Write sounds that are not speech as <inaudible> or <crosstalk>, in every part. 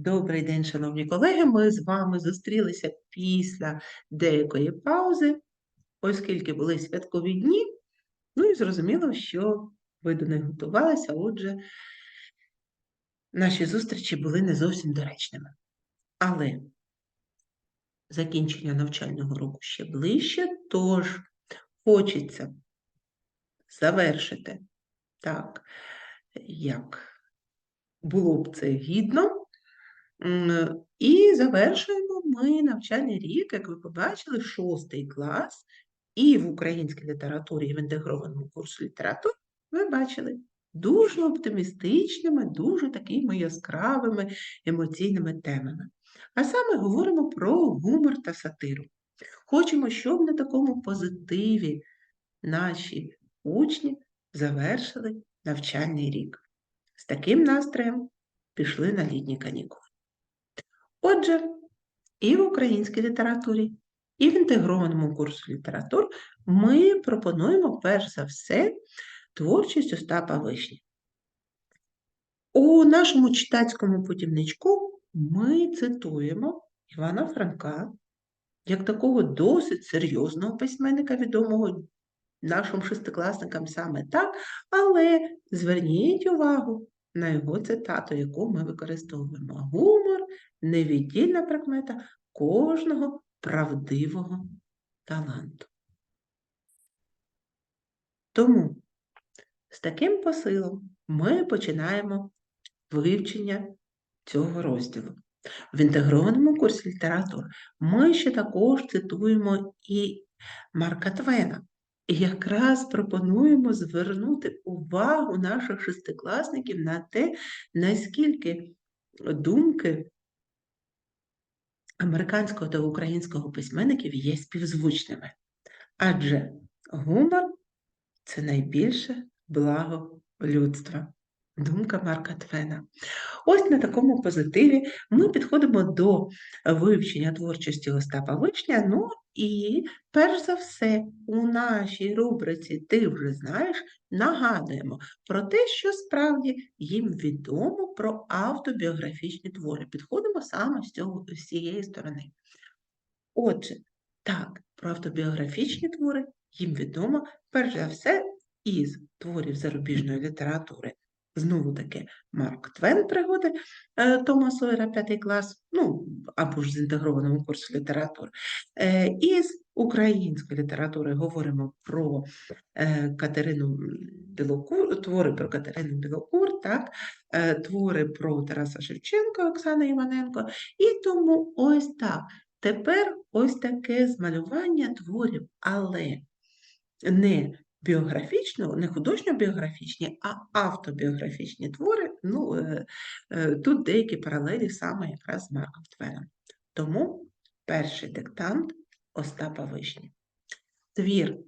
Добрий день, шановні колеги. Ми з вами зустрілися після деякої паузи, оскільки були святкові дні. Ну і зрозуміло, що ви до них готувалися, отже, наші зустрічі були не зовсім доречними. Але закінчення навчального року ще ближче, тож хочеться завершити так, як було б це гідно. М, І завершуємо ми навчальний рік, як ви побачили, шостий клас, і в українській літературі, і в інтегрованому курсу літератури ви бачили дуже оптимістичними, дуже такими яскравими емоційними темами. А саме говоримо про гумор та сатиру. Хочемо, щоб на такому позитиві наші учні завершили навчальний рік. З таким настроєм пішли на літні канікули. Отже, і в українській літературі, і в інтегрованому курсу літератур ми пропонуємо перш за все творчість Остапа Вишні. У нашому читацькому путівничку ми цитуємо Івана Франка як такого досить серйозного письменника, відомого нашим шестикласникам саме так, але зверніть увагу на його цитату, яку ми використовуємо. Гумор невіддільна прикмета кожного правдивого таланту. Тому з таким посилом ми починаємо вивчення цього розділу. В інтегрованому курсі літератури ми ще також цитуємо і Марка Твена. І якраз пропонуємо звернути увагу наших шестикласників на те, наскільки думки американського та українського письменників є співзвучними. Адже гумор це найбільше благо людства. Думка Марка Твена. Ось на такому позитиві ми підходимо до вивчення творчості Остапа Вишня. Ну і перш за все, у нашій рубриці Ти вже знаєш нагадуємо про те, що справді їм відомо про автобіографічні твори. Підходимо саме з, цього, з цієї сторони. Отже, так, про автобіографічні твори їм відомо перш за все із творів зарубіжної літератури. Знову таки Марк Твен пригоди е, Тома Сойера, п'ятий клас, ну або ж з інтегрованого курсу літератури. Е, Із української літератури говоримо про е, Катерину Білокур, твори про Катерину Білокур, так, твори про Тараса Шевченка, Оксана Іваненко. І тому ось так. Тепер ось таке змалювання творів, але не біографічно, не художньо-біографічні, а автобіографічні твори. Ну, е, е, тут деякі паралелі саме якраз з Марком Твеном. Тому перший диктант Остапа Вишні. Твір,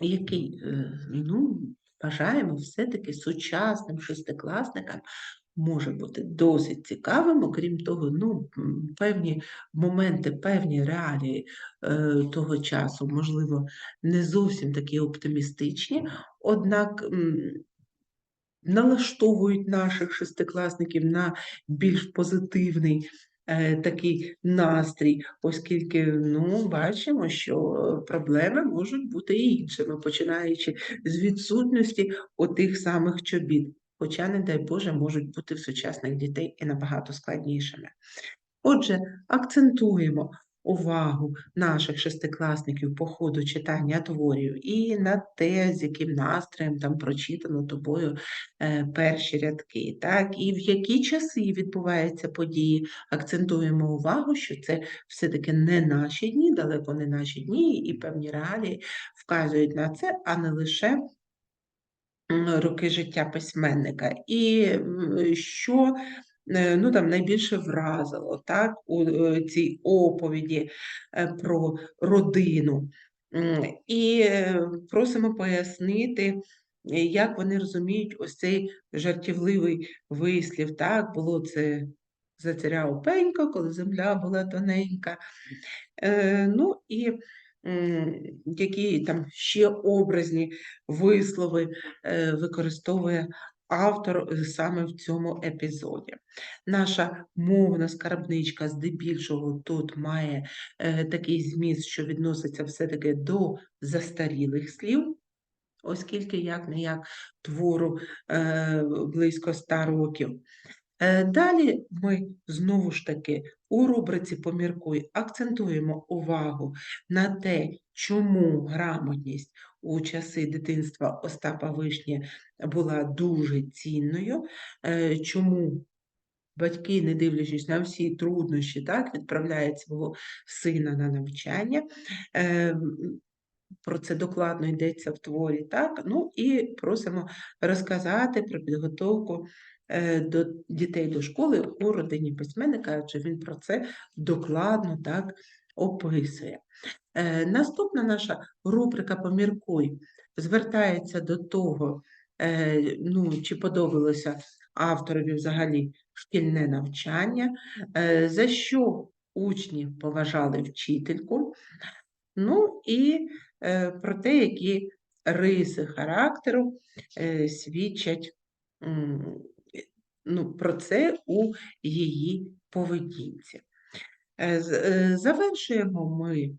який, е, ну, вважаємо все-таки сучасним шестикласникам, може бути досить цікавим, окрім того, ну, певні моменти, певні реалії е, того часу, можливо, не зовсім такі оптимістичні, однак налаштовують наших шестикласників на більш позитивний е, такий настрій, оскільки ну, бачимо, що проблеми можуть бути іншими, починаючи з відсутності отих самих чобіт. Хоча, не дай Боже, можуть бути в сучасних дітей і набагато складнішими. Отже, акцентуємо увагу наших шестикласників по ходу читання творів і на те, з яким настроєм там прочитано тобою е, перші рядки, так, і в які часи відбуваються події. Акцентуємо увагу, що це все-таки не наші дні, далеко не наші дні, і певні реалії вказують на це, а не лише роки життя письменника. І що е, ну, там, найбільше вразило так, у е, цій оповіді е, про родину. І просимо пояснити, як вони розуміють ось цей жартівливий вислів. Так, було це за царя Опенька, коли земля була тоненька. Ну і які там ще образні вислови е, використовує автор е, саме в цьому епізоді. Наша мовна скарбничка здебільшого тут має е, такий зміст, що відноситься все-таки до застарілих слів, оскільки як не як твору близько ста років. Е, Далі ми знову ж таки у рубриці Поміркуй акцентуємо увагу на те, чому грамотність у часи дитинства Остапа Вишні була дуже цінною, е, чому батьки, не дивлячись на всі труднощі, так, відправляють свого сина на навчання. Е, Про це докладно йдеться в творі, так? Ну і просимо розказати про підготовку до дітей до школи у родині письменника, адже він про це докладно так описує. Е, Наступна наша рубрика Поміркуй звертається до того, е, ну, чи подобалося авторові взагалі шкільне навчання, е, за що учні поважали вчительку, ну і е, про те, які риси характеру е, свідчать ну, про це у її поведінці. Е, е, Завершуємо ми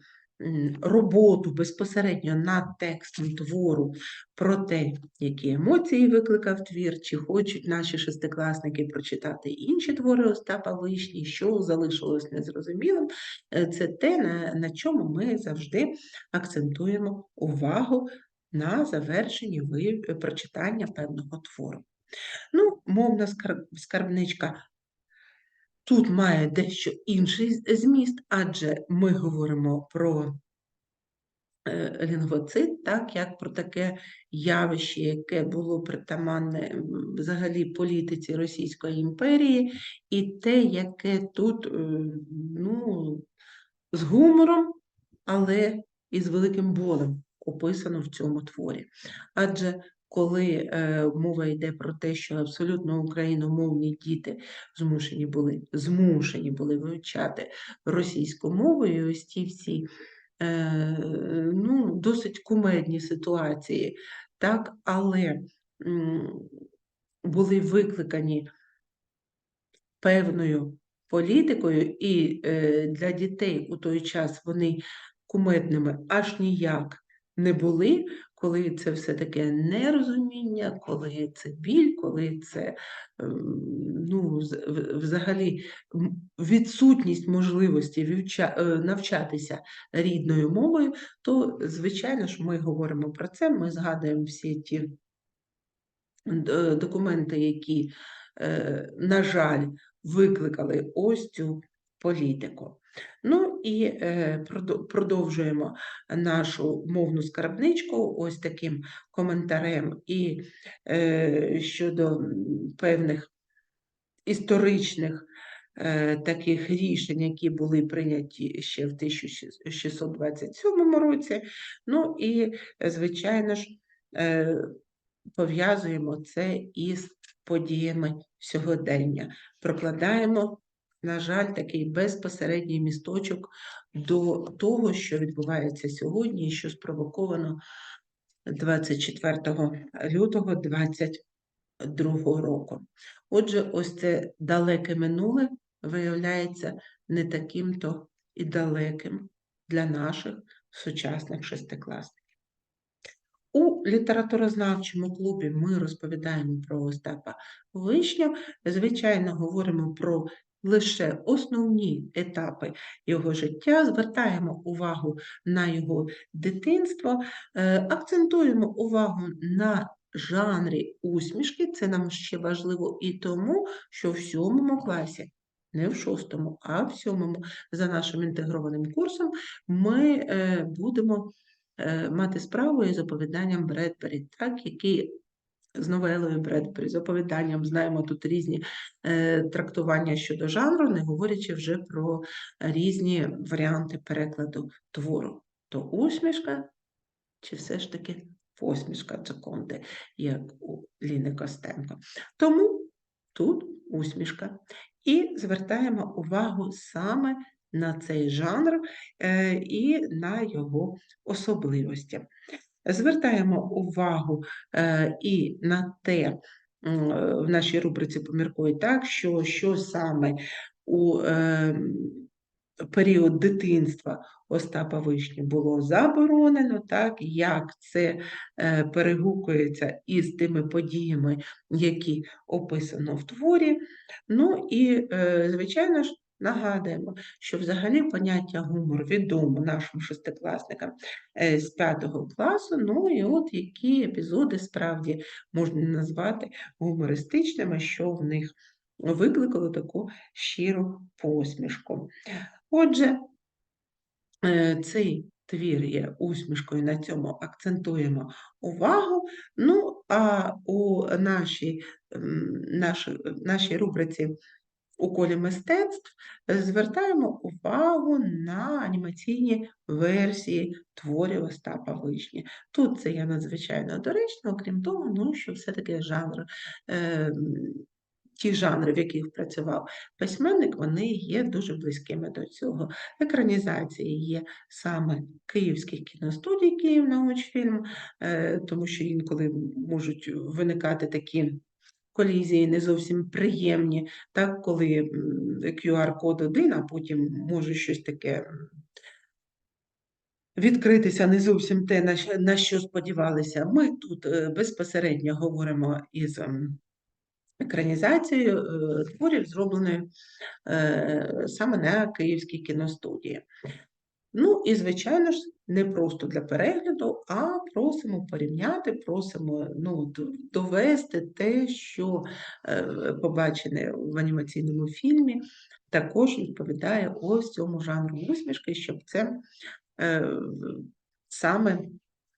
роботу безпосередньо над текстом твору про те, які емоції викликав твір, чи хочуть наші шестикласники прочитати інші твори Остапа Вишні, що залишилось незрозумілим. Е, Це те, на, на чому ми завжди акцентуємо увагу на завершенні прочитання певного твору. Ну, мовна скарбничка тут має дещо інший зміст, адже ми говоримо про е, лінгвоцид, так, як про таке явище, яке було притаманне взагалі політиці Російської імперії, і те, яке тут е, ну, з гумором, але і з великим болем описано в цьому творі. Адже коли е, мова йде про те, що абсолютно україномовні діти змушені були, змушені були вивчати російську мову, і ось ті всі е, ну, досить кумедні ситуації, так, але були викликані певною політикою, і е, для дітей у той час вони кумедними аж ніяк не були, коли це все таке нерозуміння, коли це біль, коли це ем, ну, взагалі відсутність можливості е, навчатися рідною мовою, то, звичайно ж, ми говоримо про це, ми згадуємо всі ті документи, які, е, на жаль, викликали ось цю політику. Ну і е, продовжуємо нашу мовну скарбничку ось таким коментарем і е, щодо певних історичних е, таких рішень, які були прийняті ще в 1627 році. Ну і, звичайно ж, пов'язуємо це із подіями сьогодення. Прокладаємо, на жаль, такий безпосередній місточок до того, що відбувається сьогодні, і що спровоковано 24 лютого 2022 року. Отже, ось це далеке минуле виявляється не таким-то і далеким для наших сучасних шестикласників. У літературознавчому клубі ми розповідаємо про Остапа Вишню. Звичайно, говоримо про лише основні етапи його життя, звертаємо увагу на його дитинство, е, акцентуємо увагу на жанрі усмішки. Це нам ще важливо і тому, що в сьомому класі. Не в шостому, а в сьомому за нашим інтегрованим курсом ми е, будемо е, мати справу із оповіданням Бредбері, так, який з новелою Бредбері, з оповіданням, знаємо тут різні е, трактування щодо жанру, не говорячи вже про різні варіанти перекладу твору. То усмішка, чи все ж таки посмішка Джаконди, як у Ліни Костенко. Тому тут усмішка. І звертаємо увагу саме на цей жанр е, і на його особливості. Звертаємо увагу е, і на те, в нашій рубриці «Поміркуй так», що, що саме у ем, період дитинства Остапа Вишні було заборонено, так, як це е, перегукується із тими подіями, які описано в творі. Ну і, е, звичайно ж, нагадуємо, що взагалі поняття гумор відомо нашим шестикласникам е, з п'ятого класу. Ну і от які епізоди справді можна назвати гумористичними, що в них викликало таку щиру посмішку. Отже, е, цей твір є усмішкою, на цьому акцентуємо увагу. Ну, а у нашій, нашій, нашій рубриці у колі мистецтв звертаємо увагу на анімаційні версії творів Остапа Вишні. Тут це є надзвичайно доречно, окрім того, ну, що все-таки жанр. Е, Ті жанри, в яких працював письменник, вони є дуже близькими до цього. Екранізації є саме київських кіностудій «Київнаучфільм», е, тому що інколи можуть виникати такі колізії не зовсім приємні, так, коли QR-код один, а потім може щось таке відкритися не зовсім те, на що сподівалися. Ми тут е, безпосередньо говоримо із ем, екранізацією е, творів, зробленою е, саме на Київській кіностудії. Ну і, звичайно ж, не просто для перегляду, а просимо порівняти, просимо ну, довести те, що е, побачене в анімаційному фільмі, також відповідає ось цьому жанру усмішки, щоб це е, саме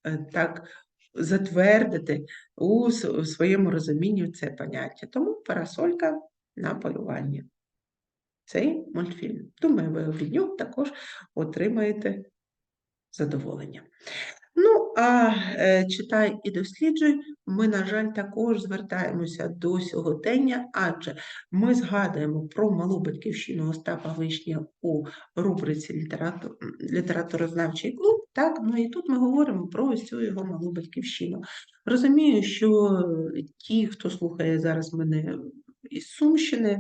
е, так затвердити у своєму розумінні це поняття. Тому парасолька на полювання. Цей мультфільм. Думаю, ви від нього також отримаєте задоволення. Ну, а е, читай і досліджуй, ми, на жаль, також звертаємося до сьогодення, адже ми згадуємо про малу батьківщину Остапа Вишня у рубриці «Літерату- літературознавчий клуб. Так, ну і тут ми говоримо про ось його малу батьківщину. Розумію, що ті, хто слухає зараз мене із Сумщини,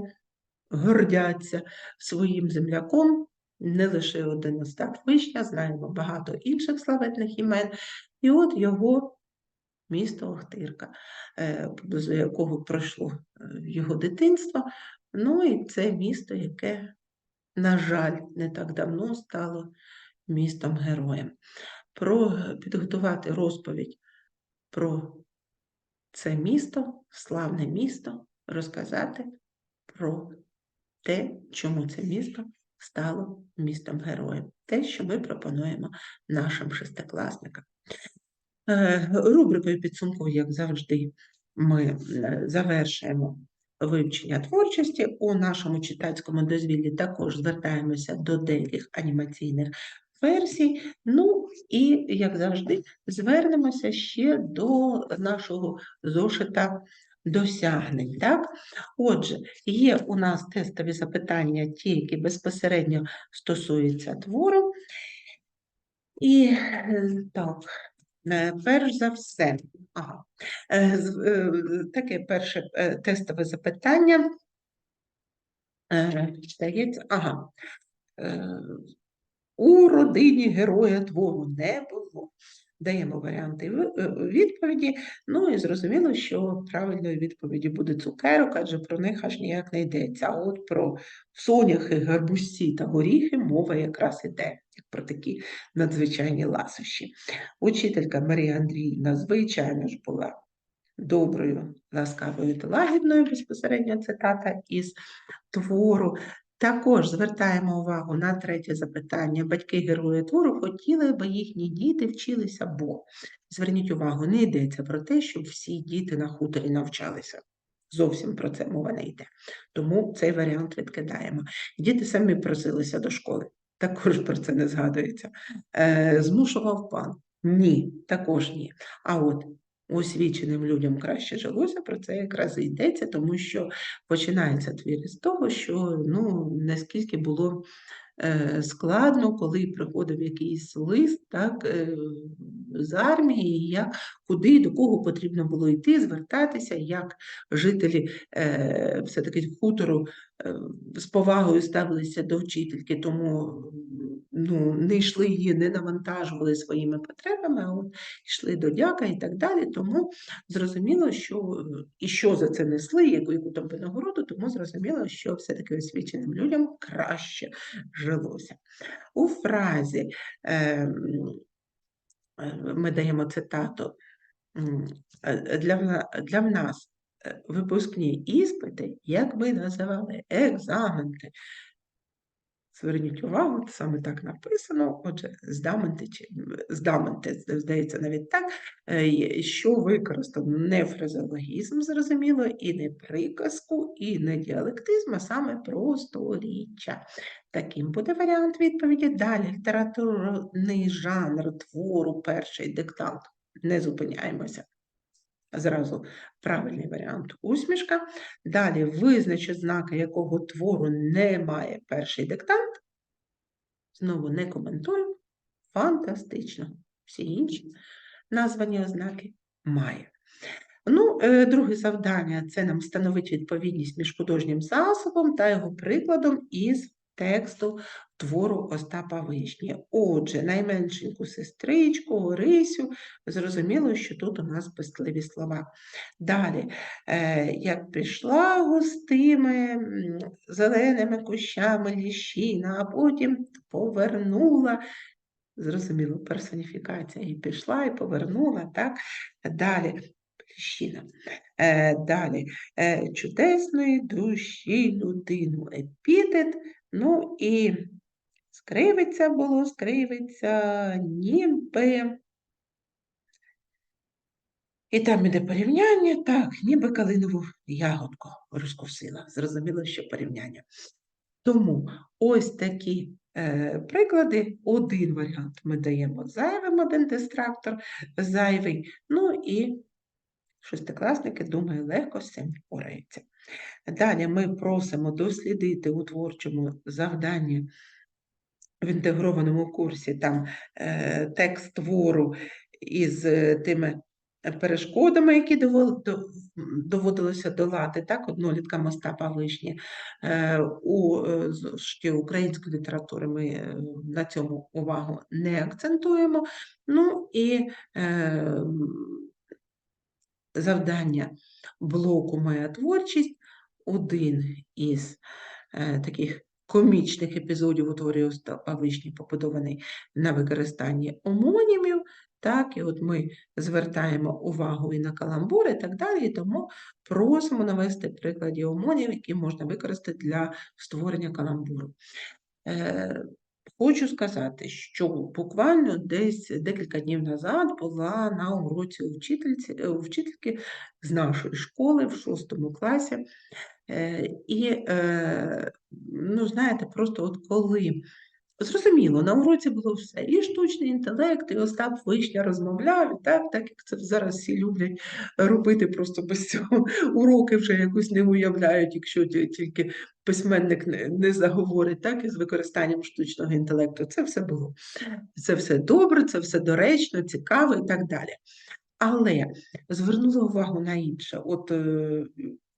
гордяться своїм земляком, не лише один Остап Вишня, знаємо багато інших славетних імен. І от його місто Охтирка, е, поблизу якого пройшло е, його дитинство. Ну і це місто, яке, на жаль, не так давно стало містом героєм. Про підготувати розповідь про це місто, славне місто, розказати про те, чому це місто стало містом героєм. Те, що ми пропонуємо нашим шестикласникам. Е, Рубрикою підсумку, як завжди, ми е, завершуємо вивчення творчості. У нашому читацькому дозвіллі також звертаємося до деяких анімаційних версій. Ну і, як завжди, звернемося ще до нашого зошита досягнень. Так? Отже, є у нас тестові запитання, ті, які безпосередньо стосуються твору. І е, так, е, перш за все, ага, е, таке перше тестове запитання. Ага. У родині героя твору не було. Даємо варіанти е, відповіді. Ну і зрозуміло, що правильною відповіді буде цукерок, адже про них аж ніяк не йдеться. А от про соняхи, гарбузці та горіхи мова якраз іде, як про такі надзвичайні ласощі. Учителька Марія Андріївна, звичайно ж, була доброю, ласкавою та лагідною, безпосередньо цитата із твору. Також звертаємо увагу на третє запитання. Батьки герої твору хотіли, би їхні діти вчилися, бо зверніть увагу, не йдеться про те, щоб всі діти на хуторі навчалися. Зовсім про це мова не йде. Тому цей варіант відкидаємо. Діти самі просилися до школи. Також про це не згадується. Е, змушував пан? Ні, також ні. А от освіченим людям краще жилося, про це якраз і йдеться, тому що починається твір з того, що ну, наскільки було складно, коли приходив якийсь лист так, е, з армії, як, куди до кого потрібно було йти, звертатися, як жителі е, все-таки хутору е, з повагою ставилися до вчительки, тому ну, не йшли її, не навантажували своїми потребами, а от йшли до дяка і так далі. Тому зрозуміло, що е, і що за це несли, яку, яку там винагороду, тому зрозуміло, що все-таки освіченим людям краще жилося. У фразі ем, е, ми даємо цитату е, для, для нас е, випускні іспити, як ми називали екзаменти. Зверніть увагу, саме так написано. Отже, здаменти, чи здаменти, здається, навіть так, е, що використано не фразеологізм, зрозуміло, і не приказку, і не діалектизм, а саме просторіччя. Таким буде варіант відповіді. Далі літературний жанр твору, перший диктант. Не зупиняємося. Зразу правильний варіант усмішка. Далі визнач ознаки якого твору не має перший диктант. Знову не коментую. Фантастично. Всі інші названі ознаки має. Ну, е, друге завдання це нам встановити відповідність між художнім засобом та його прикладом із тексту твору Остапа Вишні. Отже, найменшеньку сестричку, Орисю, зрозуміло, що тут у нас пестливі слова. Далі, е, як прийшла густими зеленими кущами ліщина, а потім повернула. Зрозуміло, персоніфікація і пішла, і повернула, так? Далі, ліщина. Е, далі, е, чудесної душі людину, епітет, ну і скривиться було, скривиться, ніби. І там іде порівняння, так, ніби калинову ягодку розкусила. Зрозуміло, що порівняння. Тому ось такі е, приклади. Один варіант ми даємо зайвим, один дистрактор зайвий. Ну і шестикласники, думаю, легко з цим впораються. Далі ми просимо дослідити у творчому завданні в інтегрованому курсі там е, текст твору із е, тими перешкодами, які доводилося долати, так, одноліткам Остапа Вишні. Е, У е, української літератури ми е, на цьому увагу не акцентуємо. Ну і е, завдання блоку Моя творчість один із е, таких комічних епізодів у творі Остапа Вишні побудований на використанні омонімів. Так, і от ми звертаємо увагу і на каламбур, і так далі, тому просимо навести приклади омонів, які можна використати для створення каламбуру. Е, Хочу сказати, що буквально десь декілька днів назад була на уроці у е, вчительки з нашої школи в шостому класі. Е, І, е, ну, знаєте, просто от коли Зрозуміло, на уроці було все. І штучний інтелект, і Остап Вишня розмовляв, і так, так як це зараз всі люблять робити, просто без цього уроки вже якось не уявляють, якщо тільки письменник не, заговорить, так, із використанням штучного інтелекту. Це все було. Це все добре, це все доречно, цікаво і так далі. Але звернула увагу на інше. От е,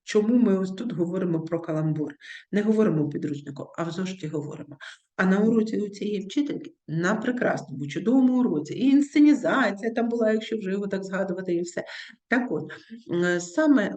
чому ми ось тут говоримо про каламбур? Не говоримо у підручнику, а в зошиті говоримо. А на уроці у цієї вчительки на прекрасному, чудовому уроці, і інсценізація там була, якщо вже його так згадувати, і все. Так от, саме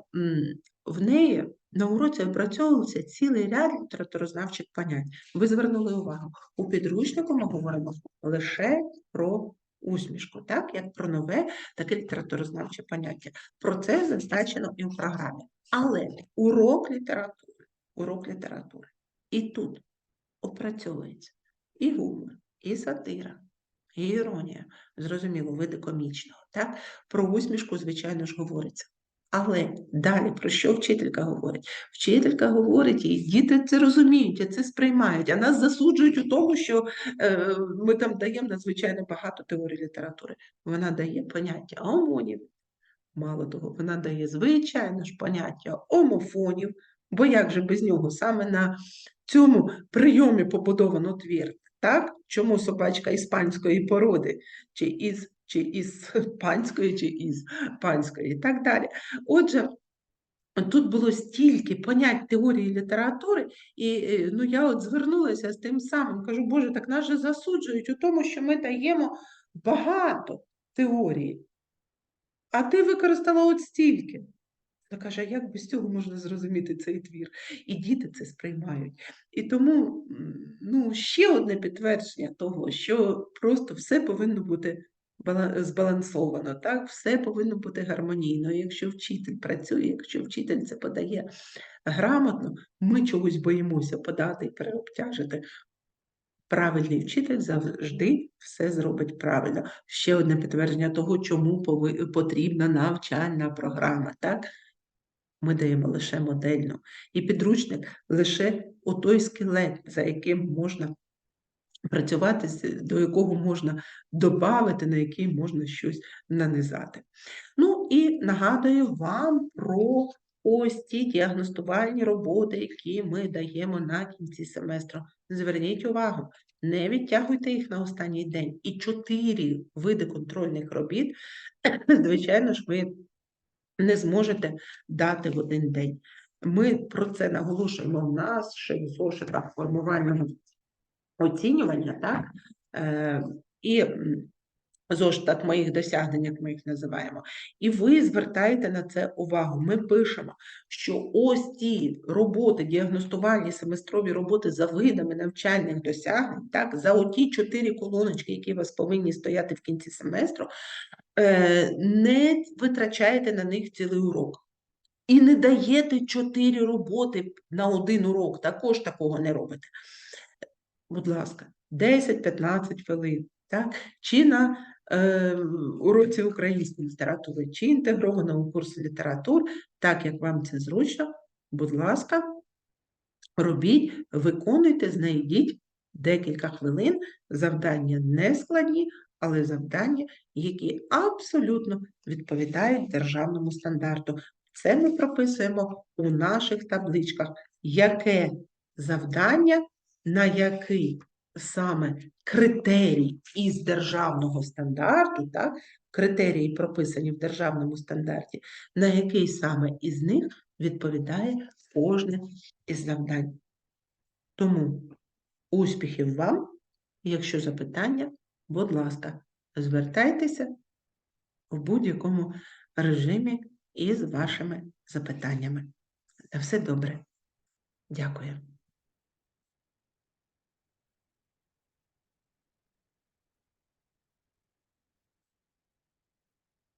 в неї на уроці опрацьовувався цілий ряд літературознавчих понять. Ви звернули увагу, у підручнику ми говоримо лише про усмішку, так, як про нове таке літературознавче поняття. Про це зазначено і в програмі. Але урок літератури, урок літератури. І тут опрацьовується і гумор, і сатира, і іронія, зрозуміло, види комічного. Так? Про усмішку, звичайно ж, говориться. Але далі про що вчителька говорить? Вчителька говорить, і діти це розуміють, і це сприймають, а нас засуджують у тому, що е, ми там даємо надзвичайно багато теорій літератури. Вона дає поняття омонів, мало того, вона дає звичайно ж поняття омофонів, Бо як же без нього? Саме на цьому прийомі побудовано твір. Так? Чому собачка іспанської породи, чи із, чи із панської, чи із панської, і так далі. Отже, Тут було стільки понять теорії літератури, і е, ну, я от звернулася з тим самим, кажу, Боже, так нас же засуджують у тому, що ми даємо багато теорії, а ти використала от стільки. Вона каже, як без цього можна зрозуміти цей твір? І діти це сприймають. І тому ну, ще одне підтвердження того, що просто все повинно бути збалансовано, так? все повинно бути гармонійно. Якщо вчитель працює, якщо вчитель це подає грамотно, ми чогось боїмося подати і переобтяжити. Правильний вчитель завжди все зробить правильно. Ще одне підтвердження того, чому потрібна навчальна програма. Так? Ми даємо лише модельну. І підручник лише отой скелет, за яким можна працювати, до якого можна додати, на який можна щось нанизати. Ну і нагадую вам про ось ті діагностувальні роботи, які ми даємо на кінці семестру. Зверніть увагу, не відтягуйте їх на останній день. І чотири види контрольних робіт, <clears throat> звичайно ж, ви не зможете дати в один день. Ми про це наголошуємо в наших зошитах формувального оцінювання, так? Е, і м, зошитах моїх досягнень, як ми їх називаємо. І ви звертаєте на це увагу. Ми пишемо, що ось ті роботи, діагностувальні семестрові роботи за видами навчальних досягнень, так, за оті чотири колоночки, які у вас повинні стояти в кінці семестру, е, не витрачаєте на них цілий урок. І не даєте чотири роботи на один урок, також такого не робите. Будь ласка, 10-15 хвилин, так? чи на е, уроці української літератури, чи інтегрованому курсу літератур, так як вам це зручно, будь ласка, робіть, виконуйте, знайдіть декілька хвилин, завдання не складні, але завдання, які абсолютно відповідають державному стандарту. Це ми прописуємо у наших табличках, яке завдання, на який саме критерій із державного стандарту, так, критерії прописані в державному стандарті, на який саме із них відповідає кожне із завдань. Тому успіхів вам, якщо запитання, будь ласка, звертайтеся в будь-якому режимі із вашими запитаннями. На все добре. Дякую.